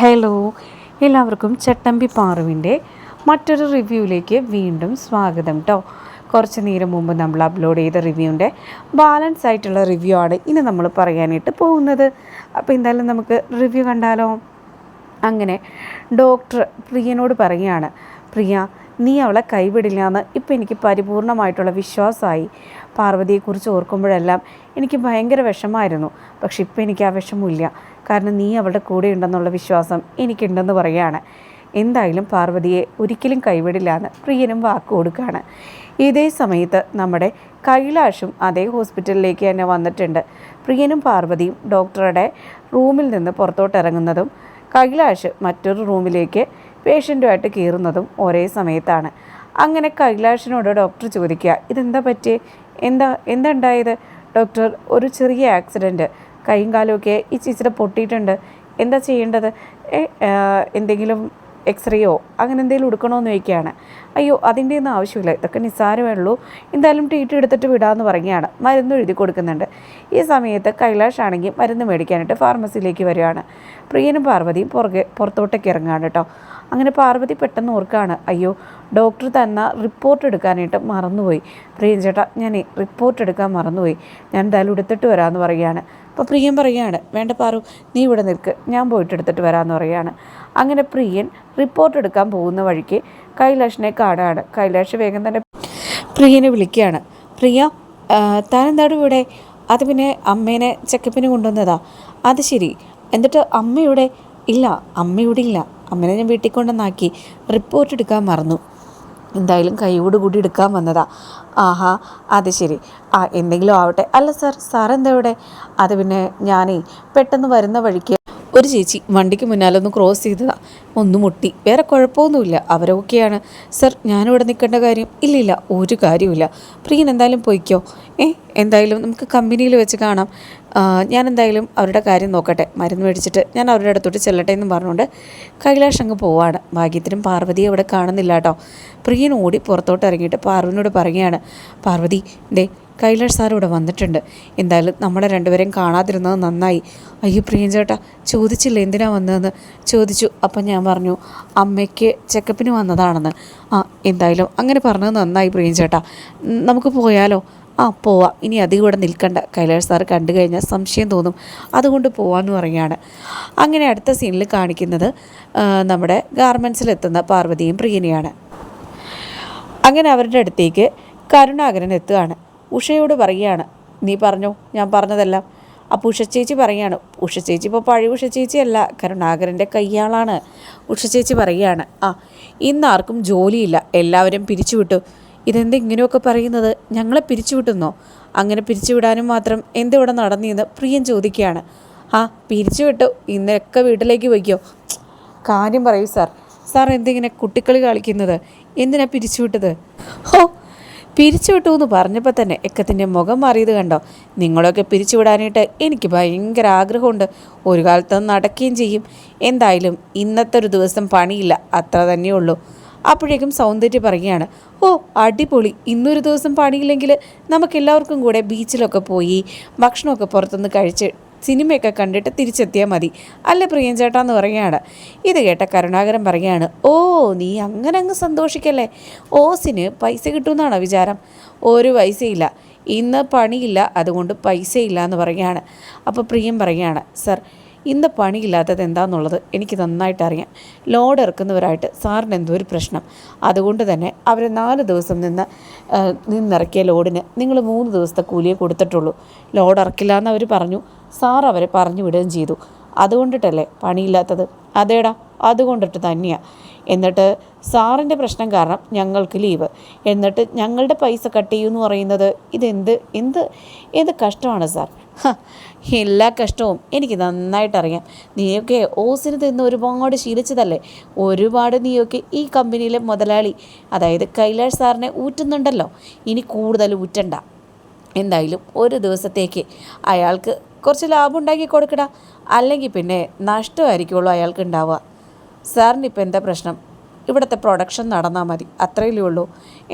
Hello എല്ലാവർക്കും ചട്ടമ്പി പാറുവിന്റെ മറ്റൊരു റിവ്യൂവിലേക്ക് വീണ്ടും സ്വാഗതം കേട്ടോ കുറച്ച് നേരം മുമ്പ് നമ്മൾ അപ്ലോഡ് ചെയ്ത റിവ്യൂവിന്റെ ബാലൻസ് ആയിട്ടുള്ള റിവ്യൂ ആണ് ഇനി നമ്മൾ പറയാനായിട്ട് പോകുന്നത്. അപ്പോൾ എന്തായാലും നമുക്ക് റിവ്യൂ കണ്ടാലോ? അങ്ങനെ ഡോക്ടർ പ്രിയനോട് പറയുകയാണ് പ്രിയ നീ അവളെ കൈവിടില്ല എന്ന് ഇപ്പം എനിക്ക് പരിപൂർണമായിട്ടുള്ള വിശ്വാസമായി. പാർവതിയെക്കുറിച്ച് ഓർക്കുമ്പോഴെല്ലാം എനിക്ക് ഭയങ്കര വിഷമായിരുന്നു പക്ഷെ ഇപ്പം എനിക്ക് ആ വിഷമമില്ല. കാരണം നീ അവളുടെ കൂടെ ഉണ്ടെന്നുള്ള വിശ്വാസം എനിക്കുണ്ടെന്ന് പറയുകയാണ്. എന്തായാലും പാർവതിയെ ഒരിക്കലും കൈവിടില്ല എന്ന് പ്രിയനും വാക്ക് കൊടുക്കുകയാണ്. ഇതേ സമയത്ത് നമ്മുടെ കൈലാഷും അതേ ഹോസ്പിറ്റലിലേക്ക് തന്നെ വന്നിട്ടുണ്ട്. പ്രിയനും പാർവതിയും ഡോക്ടറുടെ റൂമിൽ നിന്ന് പുറത്തോട്ട് ഇറങ്ങുന്നതും കൈലാഷ് മറ്റൊരു റൂമിലേക്ക് പേഷ്യന്റുമായിട്ട് കയറുന്നതും ഒരേ സമയത്താണ്. അങ്ങനെ കൈലാഷിനോട് ഡോക്ടർ ചോദിക്കുക ഇതെന്താ പറ്റിയേ? എന്താ എന്താ ഉണ്ടായത്? ഡോക്ടർ ഒരു ചെറിയ ആക്സിഡന്റ്. കൈയും കാലുമൊക്കെ ഈ ഇച്ചിരി പൊട്ടിയിട്ടുണ്ട്. എന്താ ചെയ്യേണ്ടത്? എന്തെങ്കിലും എക്സ്റേയോ അങ്ങനെ എന്തെങ്കിലും എടുക്കണമെന്ന് ചോദിക്കുകയാണ്. അയ്യോ അതിന്റെ ഒന്നും ആവശ്യമില്ല. ഇതൊക്കെ നിസ്സാരമേ ഉള്ളൂ. എന്തായാലും ട്രീറ്റ് എടുത്തിട്ട് വിടാമെന്ന് പറയുകയാണ്. മരുന്ന് എഴുതി കൊടുക്കുന്നുണ്ട്. ഈ സമയത്ത് കൈലാഷ് ആണെങ്കിൽ മരുന്ന് മേടിക്കാനായിട്ട് ഫാർമസിയിലേക്ക് വരികയാണ്. പ്രിയനും പാർവതിയും പുറകെ പുറത്തോട്ടേക്ക് ഇറങ്ങുകയാണ് കേട്ടോ. അങ്ങനെ പാർവതി പെട്ടെന്ന് ഓർക്കുകയാണ്. അയ്യോ ഡോക്ടർ തന്ന റിപ്പോർട്ട് എടുക്കാനായിട്ട് മറന്നുപോയി. പ്രിയൻ ചേട്ടാ ഞാൻ റിപ്പോർട്ട് എടുക്കാൻ മറന്നുപോയി. ഞാൻ എന്തായാലും എടുത്തിട്ട് വരാമെന്ന് പറയുകയാണ്. അപ്പോൾ പ്രിയൻ പറയുകയാണ് വേണ്ട പാറു നീ ഇവിടെ നിൽക്ക്. ഞാൻ പോയിട്ട് എടുത്തിട്ട് വരാമെന്ന് പറയുകയാണ്. അങ്ങനെ പ്രിയൻ റിപ്പോർട്ട് എടുക്കാൻ പോകുന്ന വഴിക്ക് കൈലാഷിനെ കാണുകയാണ്. കൈലാഷ് വേഗം തന്നെ പ്രിയനെ വിളിക്കുകയാണ്. പ്രിയ താനെന്താണ് ഇവിടെ? അത് പിന്നെ അമ്മേനെ ചെക്കപ്പിന് കൊണ്ടുവന്നതാ. അത് ശരി. എന്നിട്ട് അമ്മയുടെ ഇല്ല അമ്മയുടെ ഇല്ല. അമ്മേനെ ഞാൻ വീട്ടിൽ കൊണ്ടുവന്നാക്കി. റിപ്പോർട്ട് എടുക്കാൻ മറന്നു. എന്തായാലും കൈയോട് കൂടി എടുക്കാൻ വന്നതാ. ആഹാ അത് ശരി. ആ എന്തെങ്കിലും ആവട്ടെ. അല്ല സാർ സാർ എന്താ ഇവിടെ? അത് പിന്നെ ഞാനേ പെട്ടെന്ന് വരുന്ന വഴിക്ക് ഒരു ചേച്ചി വണ്ടിക്ക് മുന്നാലൊന്ന് ക്രോസ് ചെയ്തതാ. ഒന്ന് മുട്ടി. വേറെ കുഴപ്പമൊന്നുമില്ല. അവരൊക്കെയാണ് സർ ഞാനിവിടെ നിൽക്കേണ്ട കാര്യം ഇല്ലില്ല. ഒരു കാര്യമില്ല പ്രിയൻ എന്തായാലും പോയിക്കോ. ഏ എന്തായാലും നമുക്ക് കമ്പനിയിൽ വെച്ച് കാണാം. ഞാൻ എന്തായാലും അവരുടെ കാര്യം നോക്കട്ടെ. മരുന്ന് മേടിച്ചിട്ട് ഞാൻ അവരുടെ അടുത്തോട്ട് ചെല്ലട്ടെ എന്ന് പറഞ്ഞുകൊണ്ട് കൈലാഷ് അങ്ങ് പോവാണ്. ഭാഗ്യത്തിനും പാർവതിയെ അവിടെ കാണുന്നില്ല കേട്ടോ. പ്രിയൻ ഓടി പുറത്തോട്ട് ഇറങ്ങിയിട്ട് പാർവതിനോട് പറയുകയാണ്. പാർവതി ദേ കൈലാഷ് സാർ ഇവിടെ വന്നിട്ടുണ്ട്. എന്തായാലും നമ്മളെ രണ്ടുപേരെയും കാണാതിരുന്നത് നന്നായി. അയ്യോ പ്രിയൻ ചേട്ടാ ചോദിച്ചില്ല എന്തിനാ വന്നതെന്ന്? ചോദിച്ചു. അപ്പം ഞാൻ പറഞ്ഞു അമ്മയ്ക്ക് ചെക്കപ്പിന് വന്നതാണെന്ന്. ആ എന്തായാലും അങ്ങനെ പറഞ്ഞത് നന്നായി പ്രിയൻ ചേട്ടാ. നമുക്ക് പോയാലോ? ആ പോവാം. ഇനി അധികം ഇവിടെ നിൽക്കണ്ട. കൈലാഷ് സാർ കണ്ടു കഴിഞ്ഞാൽ സംശയം തോന്നും. അതുകൊണ്ട് പോവാമെന്ന് പറയുകയാണ്. അങ്ങനെ അടുത്ത സീനിൽ കാണിക്കുന്നത് നമ്മുടെ ഗാർമെൻസിലെത്തുന്ന പാർവതിയും പ്രിയനെയാണ്. അങ്ങനെ അവരുടെ അടുത്തേക്ക് കരുണാകരൻ എത്തുകയാണ്. ഉഷയോട് പറയുകയാണ് നീ പറഞ്ഞു ഞാൻ പറഞ്ഞതെല്ലാം. അപ്പോൾ ഉഷ ചേച്ചി പറയുകയാണ് ഉഷ ചേച്ചി ഇപ്പോൾ പഴയ ഉഷ ചേച്ചിയല്ല കരുണാകരന്റെ കയ്യാളാണ്. ഉഷ ചേച്ചി പറയുകയാണ് ആ ഇന്ന് ആർക്കും ജോലിയില്ല എല്ലാവരും പിരിച്ചുവിട്ടു. ഇതെന്ത് ഇങ്ങനെയൊക്കെ പറയുന്നത്? ഞങ്ങളെ പിരിച്ചുവിട്ടുന്നോ? അങ്ങനെ പിരിച്ചുവിടാനും മാത്രം എന്തിവിടെ നടന്നിന്ന് പ്രിയൻ ചോദിക്കുകയാണ്. ആ പിരിച്ചുവിട്ടു ഇന്നൊക്കെ വീട്ടിലേക്ക് വയ്ക്കോ കാര്യം പറയൂ സാർ. സാർ എന്തിങ്ങനെ കുട്ടിക്കളി കളിക്കുന്നത്? എന്തിനാ പിരിച്ചുവിട്ടത്? ഹോ പിരിച്ചുവിട്ടു എന്ന് പറഞ്ഞപ്പോൾ തന്നെ എക്കത്തിന്റെ മുഖം മാറിയത് കണ്ടോ? നിങ്ങളൊക്കെ പിരിച്ചുവിടാനായിട്ട് എനിക്ക് ഭയങ്കര ആഗ്രഹമുണ്ട്. ഒരു കാലത്ത് നടക്കുകയും ചെയ്യും. എന്തായാലും ഇന്നത്തെ ഒരു ദിവസം പണിയില്ല. അത്ര തന്നെയുള്ളൂ അപ്പോഴേക്കും സൗന്ദര്യ പറയുകയാണ് ഓ അടിപൊളി. ഇന്നൊരു ദിവസം പണിയില്ലെങ്കിൽ നമുക്കെല്ലാവർക്കും കൂടെ ബീച്ചിലൊക്കെ പോയി ഭക്ഷണമൊക്കെ പുറത്തുനിന്ന് കഴിച്ച് സിനിമയൊക്കെ കണ്ടിട്ട് തിരിച്ചെത്തിയാൽ മതി. അല്ല പ്രിയഞ്ചേട്ടാ ചേട്ടാന്ന് പറയുകയാണ്. ഇത് കേട്ട കരുണാകരൻ പറയുകയാണ് ഓ നീ അങ്ങനെ അങ്ങ് സന്തോഷിക്കല്ലേ? ഓസിന് പൈസ കിട്ടുമെന്നാണോ വിചാരം? ഒരു പൈസയില്ല. ഇന്ന് പണിയില്ല. അതുകൊണ്ട് പൈസയില്ല എന്ന് പറയുകയാണ്. അപ്പോൾ പ്രിയം പറയുകയാണ് സർ ഇന്ന് പണിയില്ലാത്തത് എന്താണെന്നുള്ളത് എനിക്ക് നന്നായിട്ട് അറിയാം. ലോഡ് ഇറക്കുന്നവരായിട്ട് സാറിന് എന്തോ ഒരു പ്രശ്നം. അതുകൊണ്ട് തന്നെ അവർ നാല് ദിവസം നിന്ന് നിന്നിറക്കിയ ലോഡിന് നിങ്ങൾ മൂന്ന് ദിവസത്തെ കൂലിയെ കൊടുത്തിട്ടുള്ളൂ. ലോഡ് ഇറക്കില്ല എന്ന് അവർ പറഞ്ഞു. സാർ അവരെ പറഞ്ഞു വിടുകയും ചെയ്തു. അതുകൊണ്ടിട്ടല്ലേ പണിയില്ലാത്തത്? അതേടാ അതുകൊണ്ടിട്ട് തന്നെയാണ് എന്നിട്ട് സാറിന്റെ പ്രശ്നം കാരണം ഞങ്ങൾക്ക് ലീവ്. എന്നിട്ട് ഞങ്ങളുടെ പൈസ കട്ട് ചെയ്യുമെന്ന് പറയുന്നത് ഇതെന്ത് എന്ത് എന്ത് കഷ്ടമാണ് സാർ? എല്ലാ കഷ്ടവും എനിക്ക് നന്നായിട്ടറിയാം. നീയൊക്കെ ഓസിന് തിന്ന് ഒരുപാട് ശീലിച്ചതല്ലേ? ഒരുപാട് നീയൊക്കെ ഈ കമ്പനിയിലെ മുതലാളി. അതായത് കൈലാഷ് സാറിനെ ഊറ്റുന്നുണ്ടല്ലോ. ഇനി കൂടുതൽ ഊറ്റണ്ട. എന്തായാലും ഒരു ദിവസത്തേക്ക് അയാൾക്ക് കുറച്ച് ലാഭം ഉണ്ടാക്കി കൊടുക്കടാ. അല്ലെങ്കിൽ പിന്നെ നഷ്ടമായിരിക്കുള്ളൂ അയാൾക്ക് ഉണ്ടാവുക സാറിന് ഇപ്പം എന്താ പ്രശ്നം? ഇവിടുത്തെ പ്രൊഡക്ഷൻ നടന്നാൽ മതി. അത്രയല്ലേ ഉള്ളൂ.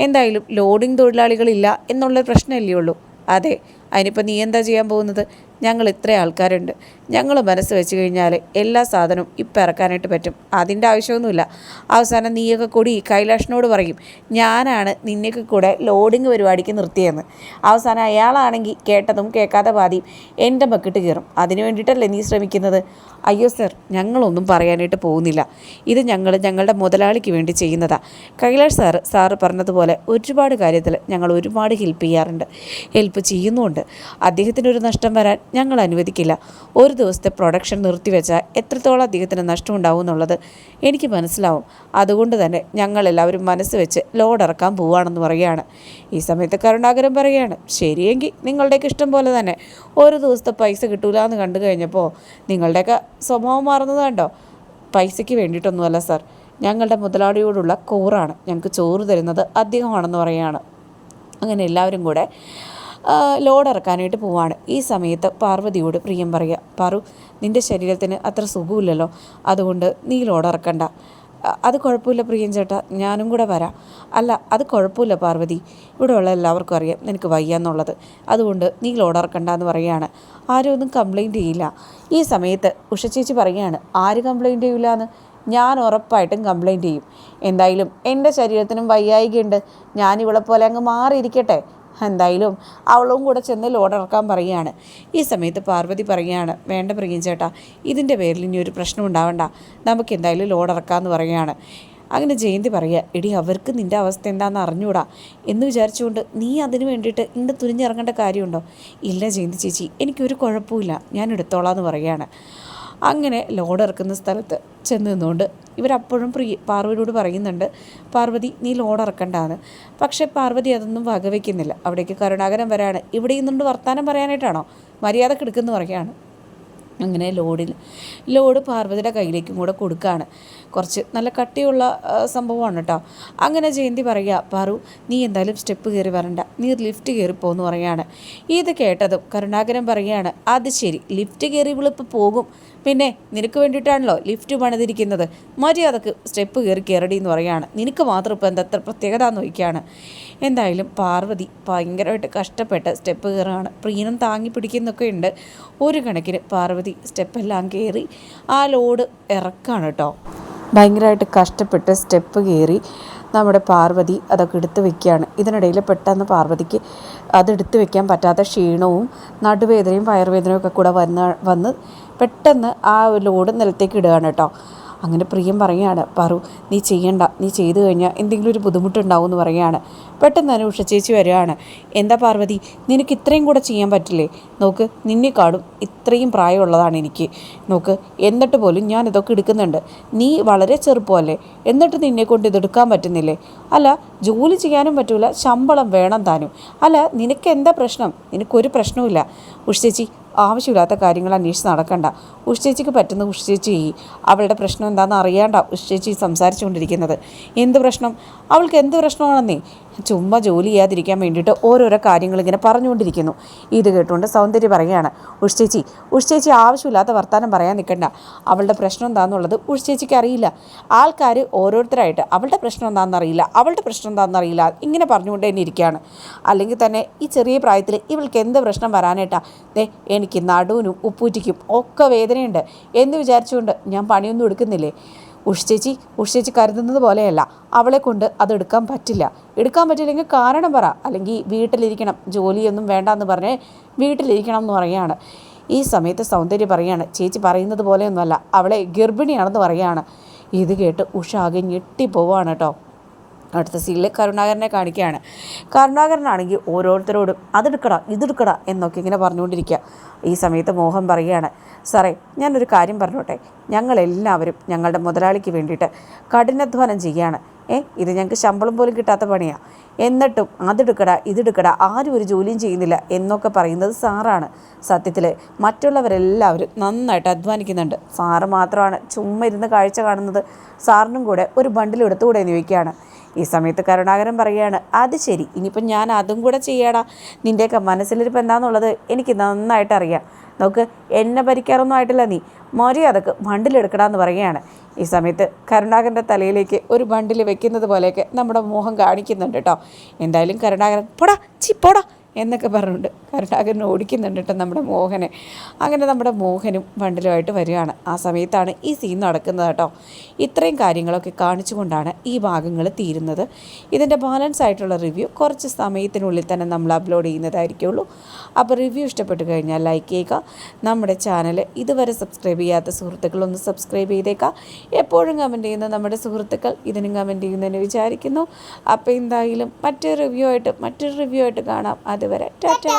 എന്തായാലും ലോഡിംഗ് തൊഴിലാളികളില്ല എന്നുള്ള പ്രശ്നമല്ലേ ഉള്ളൂ. അതെ അതിനിപ്പോൾ നീ എന്താ ചെയ്യാൻ പോകുന്നത്? ഞങ്ങൾ ഇത്ര ആൾക്കാരുണ്ട്. ഞങ്ങൾ മനസ്സ് വെച്ച് കഴിഞ്ഞാൽ എല്ലാ സാധനവും ഇപ്പം ഇറക്കാനായിട്ട് പറ്റും. അതിന്റെ ആവശ്യമൊന്നുമില്ല. അവസാനം നീയൊക്കെ കൂടി കൈലാഷിനോട് പറയും ഞാനാണ് നിന്നെയൊക്കെ കൂടെ ലോഡിങ് പരിപാടിക്ക് നിർത്തിയെന്ന് അവസാനം അയാളാണെങ്കിൽ കേട്ടതും കേൾക്കാതെ പാതിയും എന്റെ മക്കിട്ട് കയറും. അതിന് വേണ്ടിയിട്ടല്ലേ നീ ശ്രമിക്കുന്നത്? അയ്യോ സർ ഞങ്ങളൊന്നും പറയാനായിട്ട് പോകുന്നില്ല. ഇത് ഞങ്ങൾ ഞങ്ങളുടെ മുതലാളിക്ക് വേണ്ടി ചെയ്യുന്നതാണ് കൈലാഷ് സാറ് സാറ് പറഞ്ഞതുപോലെ ഒരുപാട് കാര്യത്തിൽ ഞങ്ങൾ ഒരുപാട് ഹെൽപ്പ് ചെയ്യാറുണ്ട്. ഹെൽപ്പ് ചെയ്യുന്നുമുണ്ട്. അദ്ദേഹത്തിന് ഒരു നഷ്ടം വരാൻ ഞങ്ങൾ അനുവദിക്കില്ല. ഒരു ദിവസത്തെ പ്രൊഡക്ഷൻ നിർത്തിവെച്ചാൽ എത്രത്തോളം അദ്ദേഹത്തിന് നഷ്ടം ഉണ്ടാവും എന്നുള്ളത് എനിക്ക് മനസ്സിലാവും. അതുകൊണ്ട് തന്നെ ഞങ്ങളെല്ലാവരും മനസ്സ് വെച്ച് ലോഡ് ഇറക്കാൻ പോവുകയാണെന്ന് പറയുകയാണ്. ഈ സമയത്ത് കരുണാകരൻ പറയുകയാണ് ശരിയെങ്കിൽ നിങ്ങളുടെയൊക്കെ ഇഷ്ടം പോലെ തന്നെ ഒരു ദിവസത്തെ പൈസ കിട്ടൂല എന്ന് കണ്ടു കഴിഞ്ഞപ്പോൾ നിങ്ങളുടെയൊക്കെ സ്വഭാവം മാറുന്നത് കണ്ടോ? പൈസയ്ക്ക് വേണ്ടിയിട്ടൊന്നുമല്ല സാർ. ഞങ്ങളുടെ മുതലാളിയോടുള്ള കൂറാണ്. ഞങ്ങൾക്ക് ചോറ് തരുന്നത് അധികമാണെന്ന് പറയുകയാണ്. അങ്ങനെ എല്ലാവരും കൂടെ ലോഡ് ഇറക്കാനായിട്ട് പോവാണ്. ഈ സമയത്ത് പാർവതിയോട് പ്രിയം പറയുക പാറു നിന്റെ ശരീരത്തിന് അത്ര സുഖമില്ലല്ലോ. അതുകൊണ്ട് നീ ലോഡ് ഇറക്കണ്ട അത് കുഴപ്പമില്ല പ്രിയം ചേട്ടാ. ഞാനും കൂടെ വരാം. അല്ല അത് കുഴപ്പമില്ല പാർവതി. ഇവിടെ ഉള്ള എല്ലാവർക്കും അറിയാം നിനക്ക് വയ്യ എന്നുള്ളത്. അതുകൊണ്ട് നീ ലോഡ് ഇറക്കണ്ട എന്ന് പറയുകയാണ് ആരും ഒന്നും കംപ്ലൈന്റ് ചെയ്യില്ല. ഈ സമയത്ത് ഉഷ ചേച്ചി പറയുകയാണ് ആര് കംപ്ലൈന്റ് ചെയ്യില്ല എന്ന് ഞാൻ ഉറപ്പായിട്ടും കംപ്ലൈന്റ് ചെയ്യും. എന്തായാലും എന്റെ ശരീരത്തിനും വയ്യായികയുണ്ട്. ഞാൻ പോലെ അങ്ങ് മാറിയിരിക്കട്ടെ. എന്തായാലും അവളും കൂടെ ചെന്ന് ലോഡ് ഇറക്കാൻ പറയുകയാണ്. ഈ സമയത്ത് പാർവതി പറയുകയാണ് വേണ്ട പ്രിയം ചേട്ടാ ഇതിന്റെ പേരിൽ ഇനി ഒരു പ്രശ്നം ഉണ്ടാവണ്ട. നമുക്ക് എന്തായാലും ലോഡ് ഇറക്കാമെന്ന് പറയുകയാണ്. അങ്ങനെ ജയന്തി പറയുക എടി അവർക്ക് നിന്റെ അവസ്ഥ എന്താണെന്ന് അറിഞ്ഞൂടാ. എന്ന് വിചാരിച്ചുകൊണ്ട് നീ അതിന് വേണ്ടിയിട്ട് ഇന്ന് തുനിഞ്ഞിറങ്ങേണ്ട കാര്യമുണ്ടോ? ഇല്ല ജയന്തി ചേച്ചി എനിക്കൊരു കുഴപ്പമില്ല ഞാൻ എടുത്തോളാം എന്ന് പറയുകയാണ്. അങ്ങനെ ലോഡ് ഇറക്കുന്ന സ്ഥലത്ത് ചെന്ന് നിന്നുകൊണ്ട് ഇവരപ്പോഴും പ്രിയ പാർവതിയോട് പറയുന്നുണ്ട് പാർവതി നീ ലോഡ് ഇറക്കണ്ടാന്ന്. പക്ഷേ പാർവതി അതൊന്നും വകവയ്ക്കുന്നില്ല അവിടേക്ക് കരുണാകരം വരാണ്. ഇവിടെ ഇന്നുകൊണ്ട് വർത്തമാനം പറയാനായിട്ടാണോ? മര്യാദ കിടക്കുന്നു പറയുകയാണ്. അങ്ങനെ ലോഡിൽ ലോഡ് പാർവതിയുടെ കയ്യിലേക്കും കൂടെ കൊടുക്കുകയാണ് കുറച്ച് നല്ല കട്ടിയുള്ള സംഭവമാണ് കേട്ടോ അങ്ങനെ ജയന്തി പറയുക പാറു നീ എന്തായാലും സ്റ്റെപ്പ് കയറി വരണ്ട. നീ ലിഫ്റ്റ് കയറി പോകുന്നു പറയുകയാണ് ഇത് കേട്ടതും കരുണാകരൻ പറയുകയാണ് അത് ശരി. ലിഫ്റ്റ് കയറി ഇവളിപ്പോൾ പോകും. പിന്നെ നിനക്ക് വേണ്ടിയിട്ടാണല്ലോ ലിഫ്റ്റ് പണിതിരിക്കുന്നത്. മര്യാദയ്ക്ക് സ്റ്റെപ്പ് കയറി കയറടി എന്ന് പറയുകയാണ് നിനക്ക് മാത്രം ഇപ്പോൾ എന്താ പ്രത്യേകത എന്ന് എന്തായാലും പാർവതി ഭയങ്കരമായിട്ട് കഷ്ടപ്പെട്ട് സ്റ്റെപ്പ് കയറുകയാണ് പ്രീനം താങ്ങി പിടിക്കുന്നൊക്കെ ഉണ്ട്. ഒരു കണക്കിന് പാർവതി സ്റ്റെപ്പെല്ലാം കയറി ആ ലോഡ് ഇറക്കാണ് കേട്ടോ. ഭയങ്കരമായിട്ട് കഷ്ടപ്പെട്ട് സ്റ്റെപ്പ് കയറി നമ്മുടെ പാർവതി അതൊക്കെ എടുത്തു വെക്കുകയാണ്. ഇതിനിടയിൽ പെട്ടെന്ന് പാർവതിക്ക് അതെടുത്ത് വെക്കാൻ പറ്റാത്ത ക്ഷീണവും നടുവേദനയും വയറുവേദനയും ഒക്കെ കൂടെ വന്ന് വന്ന് പെട്ടെന്ന് ആ ലോഡ് നിലത്തേക്ക് ഇടുകയാണ് കേട്ടോ. അങ്ങനെ പ്രിയം പറയുകയാണ് പറു നീ ചെയ്യണ്ട നീ ചെയ്തു കഴിഞ്ഞാൽ എന്തെങ്കിലും ഒരു ബുദ്ധിമുട്ടുണ്ടാവും എന്ന് പറയുകയാണ്. പെട്ടെന്ന് തന്നെ ഉഷ ചേച്ചി വരികയാണ് എന്താ പാർവതി നിനക്ക് ഇത്രയും കൂടെ ചെയ്യാൻ പറ്റില്ലേ? നോക്ക് നിന്നെക്കാളും ഇത്രയും പ്രായമുള്ളതാണ് എനിക്ക്. നോക്ക് എന്നിട്ട് പോലും ഞാൻ ഇതൊക്കെ എടുക്കുന്നുണ്ട്. നീ വളരെ ചെറുപ്പമല്ലേ? എന്നിട്ട് നിന്നെ കൊണ്ട് ഇതെടുക്കാൻ പറ്റുന്നില്ലേ? അല്ല ജോലി ചെയ്യാനും പറ്റൂല ശമ്പളം വേണം താനും. അല്ല നിനക്ക് എന്താ പ്രശ്നം? നിനക്കൊരു പ്രശ്നവുമില്ല. ഉഷ ചേച്ചി ആവശ്യമില്ലാത്ത കാര്യങ്ങൾ അന്വേഷിച്ച് നടക്കണ്ട. ഉഷ്ചേച്ചിക്ക് പറ്റുന്ന ഉഷ്ചേച്ചി അവളുടെ പ്രശ്നം എന്താണെന്ന് അറിയാണ്ട ഉഷ്ചേച്ചി സംസാരിച്ചുകൊണ്ടിരിക്കുന്നത്. എന്ത് പ്രശ്നം? അവൾക്ക് എന്ത് പ്രശ്നമാണെന്നേ? ചുമ്മാ ജോലി ചെയ്യാതിരിക്കാൻ വേണ്ടിയിട്ട് ഓരോരോ കാര്യങ്ങൾ ഇങ്ങനെ പറഞ്ഞുകൊണ്ടിരിക്കുന്നു. ഇത് കേട്ടുകൊണ്ട് സൗന്ദര്യ പറയുകയാണ് ഉഷ്ചേച്ചി ഉഷ്ചേച്ചി ഉഷ ചേച്ചി ആവശ്യമില്ലാത്ത വർത്തമാനം പറയാൻ നിൽക്കണ്ട അവളുടെ പ്രശ്നം എന്താണെന്നുള്ളത് ഉഷ്ചേച്ചിക്ക് അറിയില്ല. ആൾക്കാർ ഓരോരുത്തരായിട്ട് അവളുടെ പ്രശ്നം എന്താണെന്ന് അറിയില്ല അവളുടെ പ്രശ്നം എന്താണെന്ന് അറിയില്ല ഇങ്ങനെ പറഞ്ഞുകൊണ്ട് തന്നെ ഇരിക്കുകയാണ്. അല്ലെങ്കിൽ തന്നെ ഈ ചെറിയ പ്രായത്തിൽ ഇവൾക്ക് എന്ത് പ്രശ്നം വരാനായിട്ടാ? ദേ എനിക്ക് നടുവിനും ഉപ്പൂറ്റിക്കും ഒക്കെ വേദനയുണ്ട്. എന്ന് വിചാരിച്ചുകൊണ്ട് ഞാൻ പണിയൊന്നും എടുക്കുന്നില്ലേ? ഉഷ് ചേച്ചി ഉഷ് ചേച്ചി കരുതുന്നത് പോലെയല്ല. അവളെ കൊണ്ട് അതെടുക്കാൻ പറ്റില്ല. എടുക്കാൻ പറ്റില്ലെങ്കിൽ കാരണം പറ. അല്ലെങ്കിൽ വീട്ടിലിരിക്കണം. ജോലിയൊന്നും വേണ്ട എന്ന് പറഞ്ഞ് വീട്ടിലിരിക്കണം എന്ന് പറയുകയാണ്. ഈ സമയത്ത് സൗന്ദര്യം പറയാണ് ചേച്ചി പറയുന്നത് പോലെയൊന്നുമല്ല. അവളെ ഗർഭിണിയാണെന്ന് പറയുകയാണ്. ഇത് കേട്ട് ഉഷ ആകെ ഞെട്ടിപ്പോവാണ് കേട്ടോ. അടുത്ത സീനിൽ കരുണാകരനെ കാണിക്കുകയാണ്. കരുണാകരനാണെങ്കിൽ ഓരോരുത്തരോടും അതെടുക്കടാ ഇതെടുക്കടാ എന്നൊക്കെ ഇങ്ങനെ പറഞ്ഞുകൊണ്ടിരിക്കുക. ഈ സമയത്ത് മോഹൻ പറയുകയാണ് സാറേ ഞാനൊരു കാര്യം പറഞ്ഞോട്ടെ. ഞങ്ങളെല്ലാവരും ഞങ്ങളുടെ മുതലാളിക്ക് വേണ്ടിയിട്ട് കഠിനാധ്വാനം ചെയ്യുകയാണ്. ഏ ഇത് ഞങ്ങൾക്ക് ശമ്പളം പോലും കിട്ടാത്ത പണിയാണ് എന്നിട്ടും അതെടുക്കടാ ഇതെടുക്കടാ ആരും ഒരു ജോലിയും ചെയ്യുന്നില്ല എന്നൊക്കെ പറയുന്നത് സാറാണ്. സത്യത്തിൽ മറ്റുള്ളവരെല്ലാവരും നന്നായിട്ട് അധ്വാനിക്കുന്നുണ്ട്. സാറ് മാത്രമാണ് ചുമ്മാ ഇരുന്ന് കാഴ്ച കാണുന്നത്. സാറിനും കൂടെ ഒരു ബണ്ടിൽ എടുത്തുകൂടെ എന്ന് ചോദിക്കുകയാണ്. ഈ സമയത്ത് കരുണാകരൻ പറയുകയാണ് അത് ശരി ഇനിയിപ്പം ഞാൻ അതും കൂടെ ചെയ്യാടാ. നിന്റെയൊക്കെ മനസ്സിലിരിപ്പം എന്താണെന്നുള്ളത് എനിക്ക് നന്നായിട്ട് അറിയാം. നോക്ക് എന്നെ ഭരിക്കാറൊന്നും ആയിട്ടില്ല നീ. മര്യാദയ്ക്ക് ബണ്ടിലെടുക്കടാന്ന് പറയുകയാണ്. ഈ സമയത്ത് കരുണാകരന്റെ തലയിലേക്ക് ഒരു ബണ്ടിൽ വെക്കുന്നത് പോലെയൊക്കെ നമ്മുടെ മോഹം കാണിക്കുന്നുണ്ട് കേട്ടോ. എന്തായാലും കരുണാകരൻ പോടാ ചി പോടാ. എന്നൊക്കെ പറഞ്ഞുകൊണ്ട് കരുണാകരൻ ഓടിക്കുന്നുണ്ട് കേട്ടോ നമ്മുടെ മോഹനെ. അങ്ങനെ നമ്മുടെ മോഹനും വണ്ടിലുമായിട്ട് വരികയാണ്. ആ സമയത്താണ് ഈ സീൻ നടക്കുന്നത് കേട്ടോ. ഇത്രയും കാര്യങ്ങളൊക്കെ കാണിച്ചുകൊണ്ടാണ് ഈ ഭാഗങ്ങൾ തീരുന്നത്. ഇതിന്റെ ബാലൻസ് ആയിട്ടുള്ള റിവ്യൂ കുറച്ച് സമയത്തിനുള്ളിൽ തന്നെ നമ്മൾ അപ്ലോഡ് ചെയ്യുന്നതായിരിക്കുള്ളൂ. അപ്പോൾ റിവ്യൂ ഇഷ്ടപ്പെട്ട് കഴിഞ്ഞാൽ ലൈക്ക് ചെയ്യുക. നമ്മുടെ ചാനൽ ഇതുവരെ സബ്സ്ക്രൈബ് ചെയ്യാത്ത സുഹൃത്തുക്കളൊന്ന് സബ്സ്ക്രൈബ് ചെയ്തേക്കാം എപ്പോഴും കമന്റ് ചെയ്യുന്ന നമ്മുടെ സുഹൃത്തുക്കൾ ഇതിനും കമന്റ് ചെയ്യുന്നതിന് വിചാരിക്കുന്നു. അപ്പോൾ എന്തായാലും മറ്റൊരു റിവ്യൂ ആയിട്ട് മറ്റൊരു റിവ്യൂ ആയിട്ട് കാണാം. അതുവരെ ടാറ്റാ